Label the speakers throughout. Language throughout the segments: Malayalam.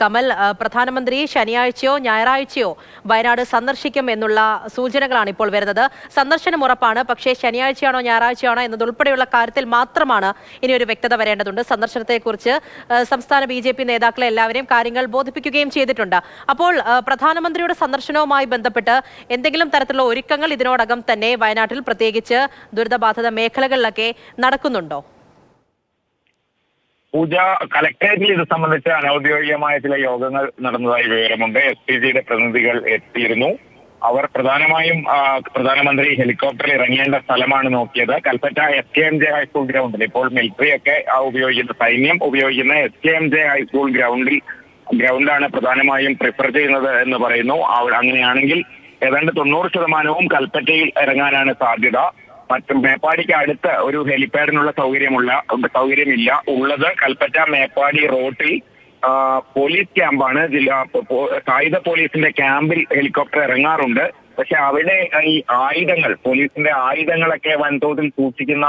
Speaker 1: കമൽ പ്രധാനമന്ത്രി ശനിയാഴ്ചയോ ഞായറാഴ്ചയോ വയനാട് സന്ദർശിക്കും എന്നുള്ള സൂചനകളാണ് ഇപ്പോൾ വരുന്നത്. സന്ദർശനം ഉറപ്പാണ് പക്ഷേ ശനിയാഴ്ചയാണോ ഞായറാഴ്ചയാണോ എന്നതുൾപ്പെടെയുള്ള കാര്യത്തിൽ മാത്രമാണ് ഇനി ഒരു വ്യക്തത വരേണ്ടതുണ്ട്. സന്ദർശനത്തെക്കുറിച്ച് സംസ്ഥാന ബി ജെ പി നേതാക്കളെ എല്ലാവരെയും കാര്യങ്ങൾ ബോധിപ്പിക്കുകയും ചെയ്തിട്ടുണ്ട്. അപ്പോൾ പ്രധാനമന്ത്രിയുടെ സന്ദർശനവുമായി ബന്ധപ്പെട്ട് എന്തെങ്കിലും തരത്തിലുള്ള ഒരുക്കങ്ങൾ ഇതിനോടകം തന്നെ വയനാട്ടിൽ പ്രത്യേകിച്ച് ദുരിതബാധിത മേഖലകളിലൊക്കെ നടക്കുന്നുണ്ടോ?
Speaker 2: പൂജ കലക്ടറേറ്റിൽ ഇത് സംബന്ധിച്ച് അനൌദ്യോഗികമായ ചില യോഗങ്ങൾ നടന്നതായി വിവരമുണ്ട്. എസ് പി ജിയുടെ പ്രതിനിധികൾ എത്തിയിരുന്നു. അവർ പ്രധാനമായും പ്രധാനമന്ത്രി ഹെലികോപ്റ്ററിൽ ഇറങ്ങേണ്ട സ്ഥലമാണ് നോക്കിയത്. Kalpetta S K M J high school ഗ്രൗണ്ടിൽ. ഇപ്പോൾ മിലിറ്ററി ഒക്കെ ഉപയോഗിക്കുന്ന സൈന്യം ഉപയോഗിക്കുന്ന S K M J high school ഗ്രൗണ്ടിൽ ഗ്രൗണ്ടാണ് പ്രധാനമായും പ്രിഫർ ചെയ്യുന്നത് എന്ന് പറയുന്നു. അങ്ങനെയാണെങ്കിൽ ഏതാണ്ട് തൊണ്ണൂറ് ശതമാനവും കൽപ്പറ്റയിൽ ഇറങ്ങാനാണ് സാധ്യത. മറ്റും മേപ്പാടിക്ക് അടുത്ത് ഒരു ഹെലിപാഡിനുള്ള സൗകര്യമുള്ള സൗകര്യമില്ല. ഉള്ളത് കൽപ്പറ്റ മേപ്പാടി റോട്ടിൽ പോലീസ് ക്യാമ്പാണ്. ജില്ലാ സായുധ പോലീസിന്റെ ക്യാമ്പിൽ ഹെലികോപ്റ്റർ ഇറങ്ങാറുണ്ട്. പക്ഷെ അവിടെ ഈ ആയുധങ്ങൾ പോലീസിന്റെ ആയുധങ്ങളൊക്കെ വൻതോതിൽ സൂക്ഷിക്കുന്ന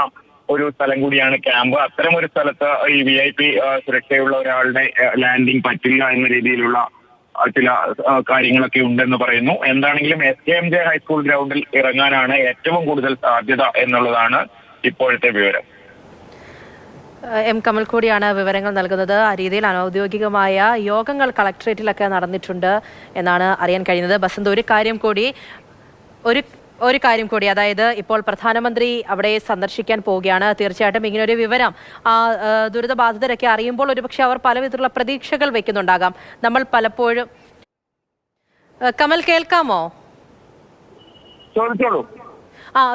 Speaker 2: ഒരു സ്ഥലം കൂടിയാണ് ക്യാമ്പ്. അത്തരം ഒരു സ്ഥലത്ത് ഈ വി ഐ പി സുരക്ഷയുള്ള ഒരാളുടെ ലാൻഡിംഗ് പറ്റില്ല എന്ന രീതിയിലുള്ള ചില കാര്യങ്ങളൊക്കെ ഉണ്ടെന്ന് പറയുന്നു. എന്താണെങ്കിലും S K M J high school ഗ്രൗണ്ടിൽ ഇറങ്ങാനാണ് ഏറ്റവും കൂടുതൽ സാധ്യത എന്നുള്ളതാണ് ഇപ്പോഴത്തെ വിവരം.
Speaker 1: എം കമൽ കൂടിയാണ് വിവരങ്ങൾ നൽകുന്നത്. ആ രീതിയിൽ അനൗദ്യോഗികമായ യോഗങ്ങൾ കളക്ട്രേറ്റിലൊക്കെ നടന്നിട്ടുണ്ട് എന്നാണ് അറിയാൻ കഴിയുന്നത്. ബസന്ത് ഒരു കാര്യം കൂടി. ഒരു ഒരു കാര്യം കൂടി അതായത് ഇപ്പോൾ പ്രധാനമന്ത്രി അവിടെ സന്ദർശിക്കാൻ പോവുകയാണ്. തീർച്ചയായിട്ടും ഇങ്ങനെ ഒരു വിവരം ആ ദുരിതബാധിതരൊക്കെ അറിയുമ്പോൾ ഒരുപക്ഷെ അവർ പലവിധത്തിലുള്ള പ്രതീക്ഷകൾ വെക്കുന്നുണ്ടാകാം. നമ്മൾ പലപ്പോഴും കമൽ കേൾക്കാമോ?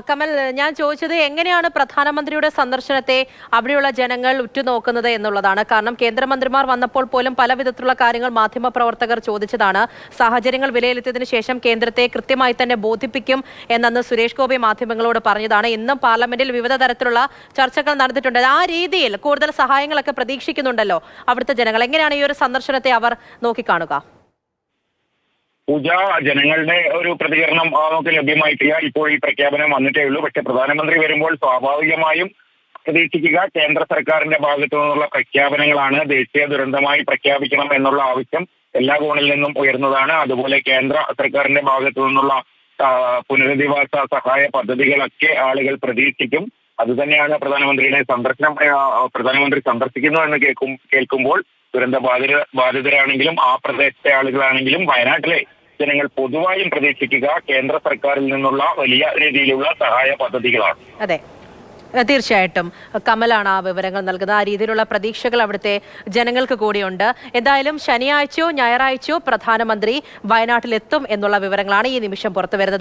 Speaker 1: കമൽ ഞാൻ ചോദിച്ചത് എങ്ങനെയാണ് പ്രധാനമന്ത്രിയുടെ സന്ദർശനത്തെ അവിടെയുള്ള ജനങ്ങൾ ഉറ്റുനോക്കുന്നത് എന്നുള്ളതാണ്. കാരണം കേന്ദ്രമന്ത്രിമാർ വന്നപ്പോൾ പോലും പല വിധത്തിലുള്ള കാര്യങ്ങൾ മാധ്യമപ്രവർത്തകർ ചോദിച്ചതാണ്. സാഹചര്യങ്ങൾ വിലയിരുത്തിയതിനു ശേഷം കേന്ദ്രത്തെ കൃത്യമായി തന്നെ ബോധിപ്പിക്കും എന്നന്ന് സുരേഷ് ഗോപി മാധ്യമങ്ങളോട് പറഞ്ഞതാണ്. ഇന്നും പാർലമെന്റിൽ വിവിധ തരത്തിലുള്ള ചർച്ചകൾ നടന്നിട്ടുണ്ട്. ആ രീതിയിൽ കൂടുതൽ സഹായങ്ങളൊക്കെ പ്രതീക്ഷിക്കുന്നുണ്ടല്ലോ അവിടുത്തെ ജനങ്ങൾ. എങ്ങനെയാണ് ഈ ഒരു സന്ദർശനത്തെ അവർ നോക്കിക്കാണുക?
Speaker 2: പൂജ ജനങ്ങളുടെ ഒരു പ്രതികരണം നമുക്ക് ലഭ്യമായിട്ടില്ല ഇപ്പോൾ ഈ പ്രഖ്യാപനം വന്നിട്ടേ ഉള്ളൂ. പക്ഷെ പ്രധാനമന്ത്രി വരുമ്പോൾ സ്വാഭാവികമായും പ്രതീക്ഷിക്കുക കേന്ദ്ര സർക്കാരിന്റെ ഭാഗത്തു നിന്നുള്ള പ്രഖ്യാപനങ്ങളാണ് ദേശീയ ദുരന്തമായി പ്രഖ്യാപിക്കണം എന്നുള്ള ആവശ്യം എല്ലാ കോണിൽ നിന്നും ഉയർന്നതാണ്. അതുപോലെ കേന്ദ്ര സർക്കാരിന്റെ ഭാഗത്തു നിന്നുള്ള പുനരധിവാസ സഹായ പദ്ധതികളൊക്കെ ആളുകൾ പ്രതീക്ഷിക്കും. അതുതന്നെയാണ് പ്രധാനമന്ത്രിയുടെ സന്ദർശനം പ്രധാനമന്ത്രി സന്ദർശിക്കുന്നു എന്ന് കേൾക്കും കേൾക്കുമ്പോൾ ദുരന്ത ബാധിത ബാധിതരാണെങ്കിലും ആ പ്രദേശത്തെ ആളുകളാണെങ്കിലും വയനാട്ടിലെ ജനങ്ങൾ പൊതുവായും പ്രതീക്ഷിക്കുക കേന്ദ്ര സർക്കാരിൽ നിന്നുള്ള വലിയ രീതിയിലുള്ള സഹായ പദ്ധതികളാണ്.
Speaker 1: അതെ. തീർച്ചയായിട്ടും. കമലാണ് ആ വിവരങ്ങൾ നൽകുന്നത്. ആ രീതിയിലുള്ള പ്രതീക്ഷകൾ അവിടുത്തെ ജനങ്ങൾക്ക് കൂടിയുണ്ട്. എന്തായാലും ശനിയാഴ്ചയോ ഞായറാഴ്ചയോ പ്രധാനമന്ത്രി വയനാട്ടിലെത്തും എന്നുള്ള വിവരങ്ങളാണ് ഈ നിമിഷം പുറത്തു